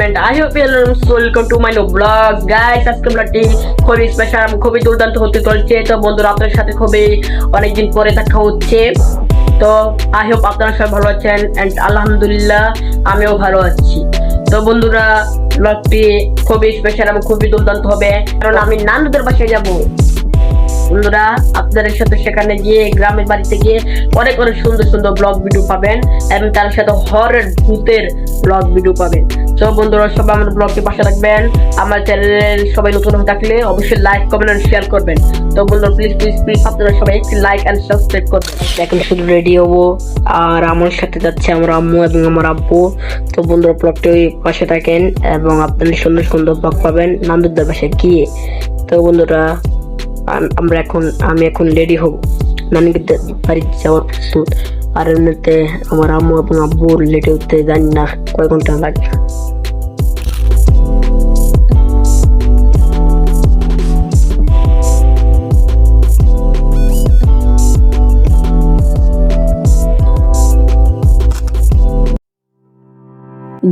I hope you all welcome to my new vlog. Guys, আজকে ব্লগটি খুবই special খুবই দুর্দান্ত হতে চলছে। তো বন্ধুরা, আপনাদের সাথে খুবই অনেকদিন পরে দেখা হচ্ছে। তো আই হোপ আপনারা সবাই ভালো আছেন এন্ড আলহামদুলিল্লাহ, আমিও ভালো আছি। তো বন্ধুরা ব্লগটি খুবই স্পেশাল এবং খুবই দুর্দান্ত হবে। কারণ আমি নানুদের বাসায় যাব। বন্ধুরা, আপনাদের সাথে সেখানে গিয়ে গ্রামের বাড়িতে গিয়ে অনেক অনেক সুন্দর সুন্দর ব্লগ ভিডিও পাবেন এবং তার সাথে হরের ভূতের ব্লগ ভিডিও পাবেন। তো বন্ধুরা, সবাই আমার ব্লগটি পাশে রাখবেন। আমার চ্যানেল সবাই নতুন হয়ে থাকলে অবশ্যই লাইক কমেন্ট আর শেয়ার করবেন। তো বন্ধুরা প্লিজ প্লিজ প্লিজ আপনারা সবাই একটি লাইক এন্ড সাবস্ক্রাইব করবেন। এখন শুধু রেডি হব আর আমার সাথে যাচ্ছে আমার আম্মু এবং আমার আব্বু। তো বন্ধুরা ব্লগটি পাশে থাকেন এবং আপনারা সুন্দর সুন্দর ব্লগ পাবেন। নান্দুদের বাসায় গিয়ে। তো বন্ধুরা আমরা এখন, আমি এখন রেডি হব। নানিকে বাড়ি যাওয়ার প্রস্তুত। আর এমনিতে আমার আম্মু এবং আব্বু লেটে উঠতে জানি না কয় ঘণ্টা লাগে।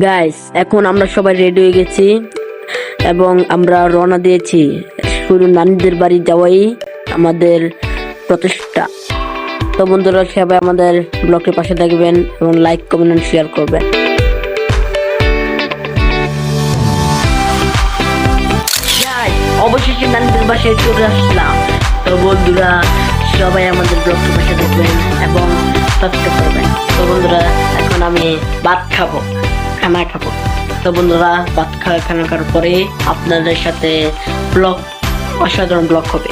গাইস এখন আমরা সবাই রেডি হয়ে গেছি এবং আমরা রওনা দিয়েছি। শুধু নানীদের বাড়ি যাওয়াই আমাদের প্রচেষ্টা। তো বন্ধুরা, সবাই আমাদের ব্লগের পাশে থাকবেন এবং লাইক কমেন্ট শেয়ার করবেন। অবশেষে নানীদের বাসায় চলে আসলাম। তো বন্ধুরা, সবাই আমাদের ব্লগের পাশে থাকবেন এবং সাবস্ক্রাইব করবেন। তো বন্ধুরা, এখন আমি ভাত খাব, খানা খাব। তো বন্ধুরা, ভাত খাওয়া খানা খাওয়ার পরে আপনাদের সাথে ব্লগ অসাধারণ ব্লক হবে।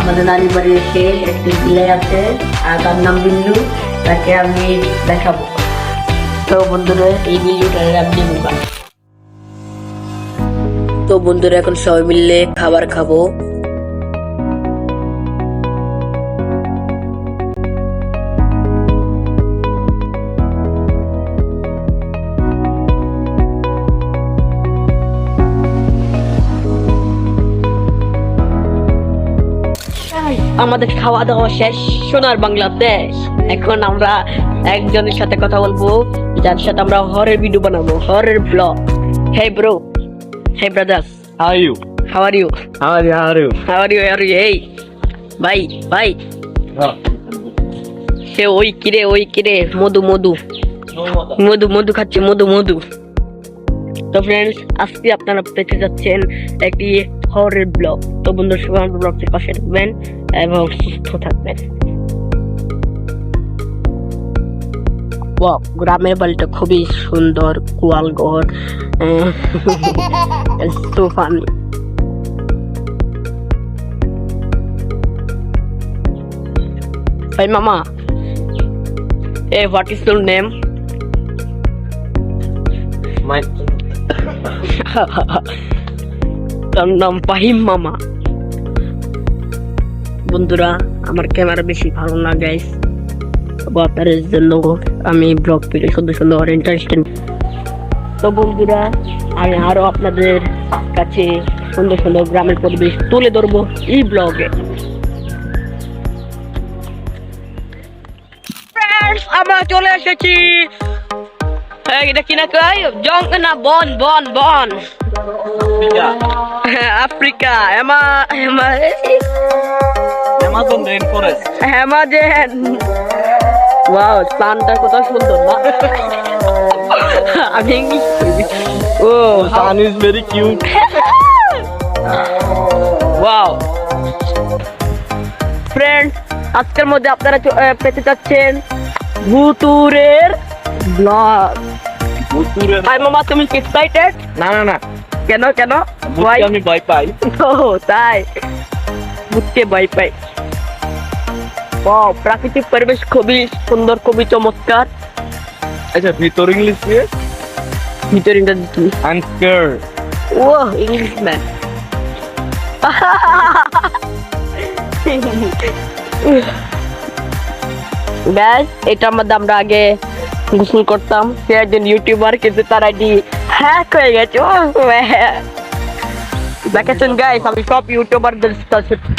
আমাদের নানি বাড়ি এসে একটি বিলে আছে আর তার নাম বিল্লু। তাকে আমি দেখাবো। তো বন্ধুরা এই বিল্লুটা আপনি তো বন্ধুরা এখন সবাই মিলে খাবার খাব। আমাদের খাওয়া দাওয়া শেষ সোনার বাংলাদেশ এখন আমরা একজনের সাথে কথা বলব যার সাথে আমরা হরের ভিডিও বানাবো হরের vlog hey bro hey brothers are you? How are you How are you? How are you? How are you are you এই ভাই ভাই. সে ওই কিরে ওই কিরে মধু মধু মধু মধু খাচ্ছে মধু মধু তো ফ্রেন্ডস আজকে আপনারা পেতে যাচ্ছেন একটি হরের ব্লগ তো বন্ধু সবাই আমার ব্লগটির পাশে থাকবেন এবং সুস্থ থাকবেন গ্রামের বাড়িটা খুবই সুন্দর গোয়ালঘর so funny Hey mama. Hey, what is your name? My তার নাম ফাহিম মামা। বন্ধুরা, আমার ক্যামেরা বেশি ভালো না গাইস আপনাদের জন্য আমি ব্লগ ভিডিও সুন্দর সুন্দর ইন্টারেস্টিং তো বন্ধুরা, আমি আরও আপনাদের কাছে সুন্দর সুন্দর গ্রামের পরিবেশ তুলে ধরবো এই ব্লগে। আমরা চলে এসেছি এটা কি না কই জং না বন বন বন। আফ্রিকা। এমা এমা Amazon rainforest. অ্যামাজন ওয়াও প্লানটা কত সুন্দর না আমি ইংলিশ ও Sun is very cute. Wow. Friend আজকের মধ্যে আপনারা পেতে চাচ্ছেন ভুতুরের ব্লগ হাই মামা তুমি এক্সাইটেড না না না। কেন কেন? ভূতকে Why? আমি ভয় পাই। ও তাই। বুঝতে ভয় পাই। ও প্রাকৃতিক পরিবেশ খুবই সুন্দর খুবই চমৎকার। আচ্ছা ভিতর ইংলিশ দিয়ে? ভিতরে তুমি। I'm scared. O English man ব্যাস এটার মধ্যে আমরা আগে গোসল করতাম সে একজন ইউটিউবার কিন্তু তার আইডি হ্যাক হয়ে গেছে। ও দেখেছেন গাইস আমি সব ইউটিউবারদের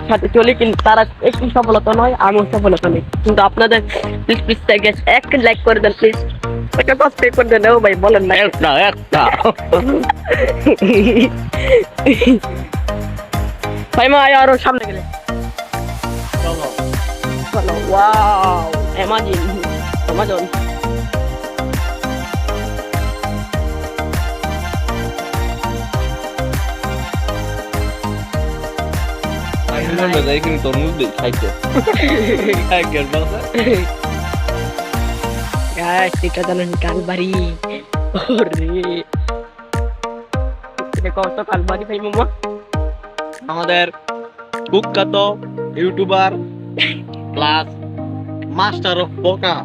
সাথে চলি কিন্তু তারা একটু সফলতা নয় আমিও সফলতা নেই। কিন্তু আপনাদের প্লিজ প্লিজ গাইস এক লাইক করে দেন প্লিজ একটা কষ্ট করে দেন ও ভাই বলেন না। একটা একটা। ভাই মা আয় আরও সামনে গেলে। চলো। ওয়াও অ্যামাজন অ্যামাজন যাই কিন্তু তরমুজ দিই খাইতে একের বাসা গাইস এটা জানেন কালবাড়ি ওরে এটা কত কালবাড়ি ভাই মামা আমাদের কুখ্যাত ইউটিউবার প্লাস মাস্টার অফ বকা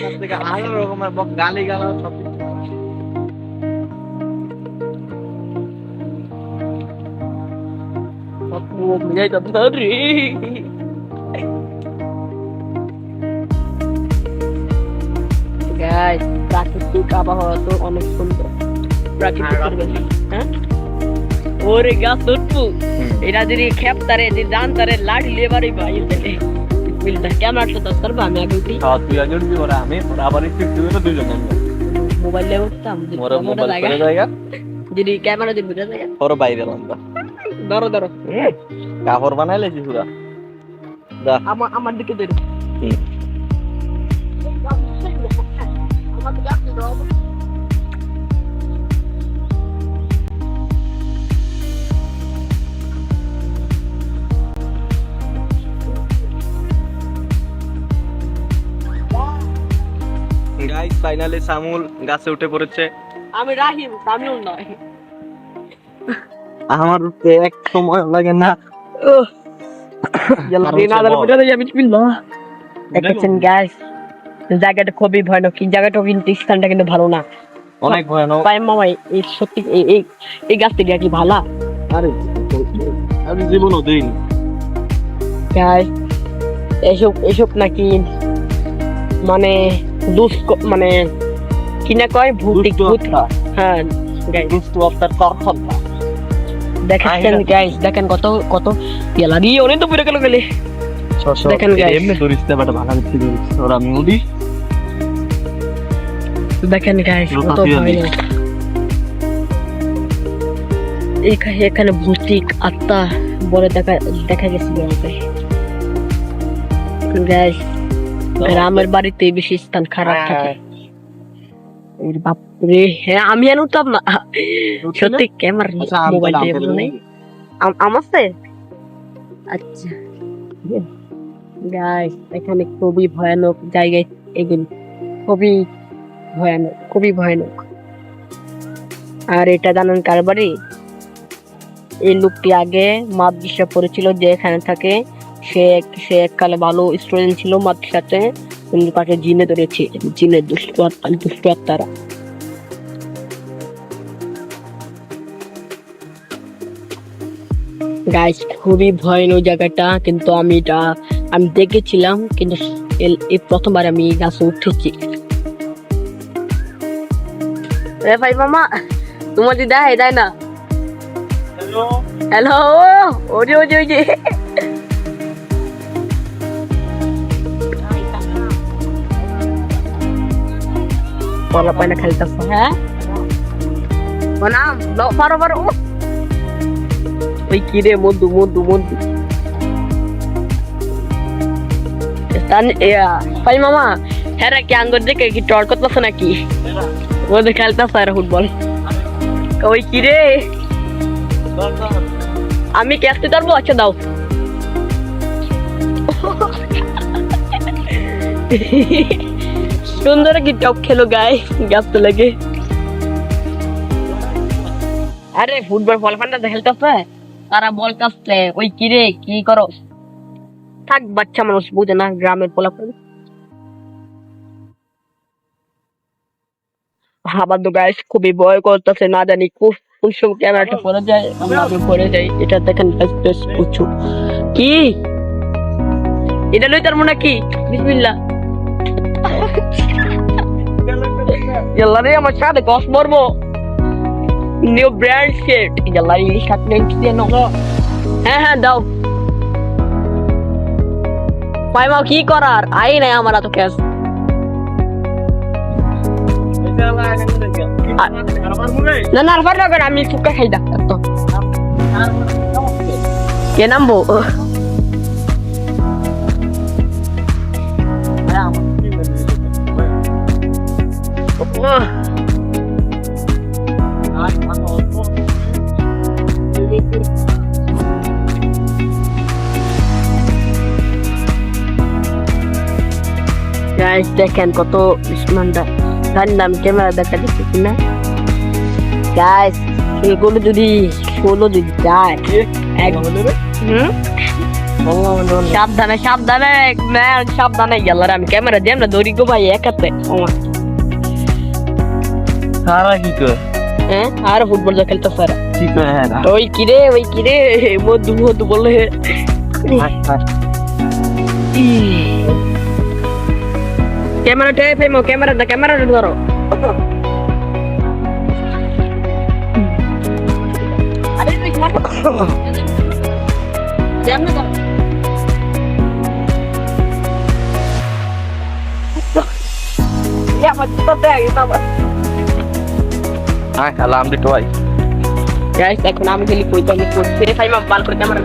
তার থেকে হাজার রকমের বক গালি গালা সব কিছু। ও মিলাই তো ধরে গাইস প্রাকৃতিক আবহাওয়া তো অনেক সুন্দর প্রাকৃতিক পরিবেশ হ্যাঁ ওরে গাছ উঠবো এটা যদি খেপ তারে যদি জান তারে লাড়ি লেবারই ভাই তাহলে বিসমিল্লাহ ক্যামেরাটা তো করব আমি আগে উঠি খাওয়া তুই আগে উঠবি ওরা আমি ওরা আবার একটু একটু করে দুজন আমরা মোবাইলে উঠতাম যদি ওরা ক্যামেরা মোবাইল লাগা- করে জায়গা যদি ক্যামেরা যদি বুঝা যায় ওরা বাইরে আমরা ধরো ধরো কাপড় বানাইলেছি পুরা। আমার আমার দিকে ধরো। গাইস সামুল গাছে উঠে পড়েছে। আমি রাহিম তামিল নয়। আমার উঠতে এক সময় লাগে না। দেখেছেন গাইস জায়গাটা খুবই ভয়ানক। জায়গাটা কিন্তু স্থানটা কিন্তু ভালো না। অনেক ভয়ানক। পাই মামাই এই সত্যি এই এই এই গাছ থেকে কি ভালা? আরে আমি জীবনও গাইস এসব এসব নাকি মানে মানে কি না কয়? ভূতিক ভূত হ্যাঁ গাইস দুষ্টু অফতার কারখানা দেখেছেন গাইস দেখেন কত কত ইয়ালা দিয়ে অনেক তো পুরো গেল। গেলে দেখেন guys। এমনি বাটা ভালো ওরা দেখেন গাইস কত এখানে এখানে ভূতিক আত্মা বলে দেখা দেখা গেছে গাইস গ্রামের বাড়িতে বেশি স্থান খারাপ থাকে। বাপরে হ্যাঁ আমি আর উঠতাম না সত্যি ক্যামেরা মোবাইল নেই আচ্ছা গাইস এখানে খুবই ভয়ানক জায়গায় এগুলি খুবই ভয়ানক খুবই ভয়ানক আর এটা জানেন কার বাড়ি এই লোকটি আগে মাদ্রাসা পড়েছিল যে এখানে থাকে সে এক- সে এককালে ভালো স্টুডেন্ট ছিল মাদ্রাসাতে তাকে জিনে ধরেছে জিনের দুষ্ট আত্মা দুষ্ট আত্মারা গাইস খুবই ভয়ানক জায়গাটা কিন্তু আমি এটা আমি দেখেছিলাম কিন্তু এই প্রথমবার আমি গাছে উঠেছি। রে ভাই মামা তোমার দিদা দেয় দেয় না। হ্যালো ওই যে ওই যে ওই যে বলা পায় না খেলতেছে হ্যাঁ বনাম লো পারো পারো ওই কি রে মধু মধু মধু তান ইয়া ভাই মামা হ্যাঁ কি আঙ্গুর দেখে কি টর করতেছে নাকি ও দেখে খেলতেছে আর ফুটবল ওই কি রে আমি ক্যাচতে পারব আচ্ছা দাও সুন্দর কি টপ খেলো গায়ে গাছ তো লাগে। আরে, ফুটবল বল ফান্ডা খেলতেছে। তারা বল কাছতে ওই কি রে, কি করো? থাক, বাচ্চা মানুষ, বুঝে না গ্রামের পোলাপান আবার তো গাইস খুবই ভয় করতেছে, না জানি কোন কোন সময় ক্যামেরাটা পড়ে যায় আমরা পড়ে যাই এটা দেখেন বেশ বেশ প্রচুর। কি? এটা লই তার মনে কি বিসমিল্লাহ। ইয়াল্লা রে আমার সাথে গস মরবো নিউ ব্র্যান্ড শেট ইয়াল্লা এই শার্ট নেই দিয়ে নাও হ্যাঁ হ্যাঁ দাও পাইমাও কি করার আই নাই আমার এত ক্যাশ আমি ফুকা খাই ডাক্তার তো কে গাইস দেখেন কত উসমানটা জানি না আমি ক্যামেরা দেখা দিচ্ছি না গাইস এগুলো যদি ষোলো যদি যায় সাবধানে সাবধানে সাবধানে গেল আমি ক্যামেরা দিয়ে আমরা দৌড়ি গো ভাই একাতে সারা কি কর? হ্যাঁ আর ফুটবল যা খেলতে পারে কি কর হ্যাঁ ওই কিরে ওই কিরে মধু মধু বললে ক্যামেরা টে ফেমো ক্যামেরা দা ক্যামেরা ধরো। আরে তুই ক্যামেরা ক্যামেরা ধরো Ya, macam tu ya, kita হ্যাঁ খেলাম দিতে ভাই Guys, এখন আমি খালি কইতে আমি করতে তাই মা বাল করে ক্যামেরা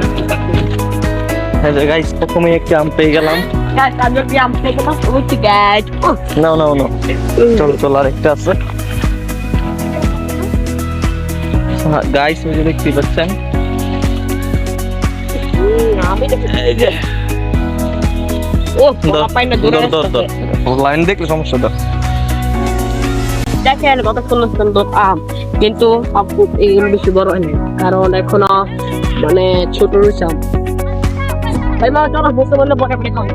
হ্যাঁ গাইস প্রথমে একটি আম পেয়ে গেলাম। Guys, আমি কি আম থেকে না বলছি guys. নাও নাও নাও। চলো চলো আরেকটা আছে। গাইস ওই যে দেখতে পাচ্ছেন। ও বাবা পাই না দূরে ধর ধর। ধর লাইন দেখলে সমস্যা দেখেন কত সুন্দর সুন্দর আম কিন্তু আপু এই বেশি বড় হয়নি। কারণ এখনও মানে ছোট রয়েছে। ভাই মা চলো বসে বললে বকে বকে খাও।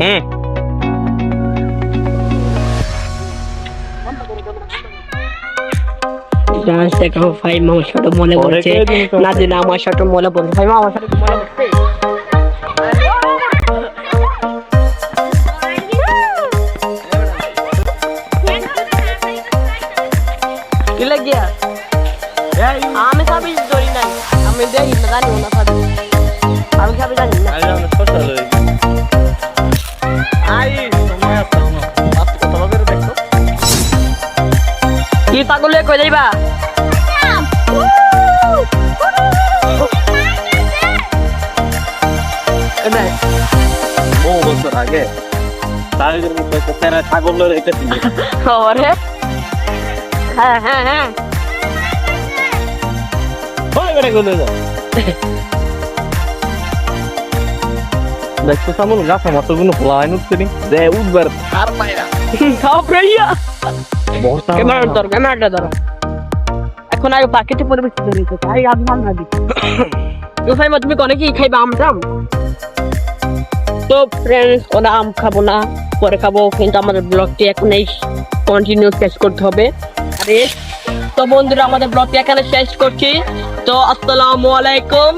হুম। ডান্স দেখো ভাই মামা ছোট মনে পড়ছে। না দিন আমার ছোট মনে পড়ছে। ভাই মামা ছোট মনে পড়ছে। এবার আগে ছাগল রেখেছি ওরে হ্যাঁ হ্যাঁ হ্যাঁ দেখতে সামন গাছ আমার তো কোনো প্লাইন উঠছে নি যে উঠবার আর পায়রা খাও প্রিয়া বর্ষা ক্যামেরা ধরো ক্যামেরাটা ধরো এখন আগে প্রাকৃতিক পরিবেশ ধরে তাই আমি ভালো না দিই তুমি কোনে কি খাইবা আম টাম তো ফ্রেন্ডস ওরা আম খাব না, পরে খাব, কিন্তু আমাদের ব্লগটি এখন এই কন্টিনিউ শেষ করতে হবে। আরে, তো বন্ধুরা, আমাদের ব্লগটি এখানে শেষ করছি। তো আসসালামু আলাইকুম।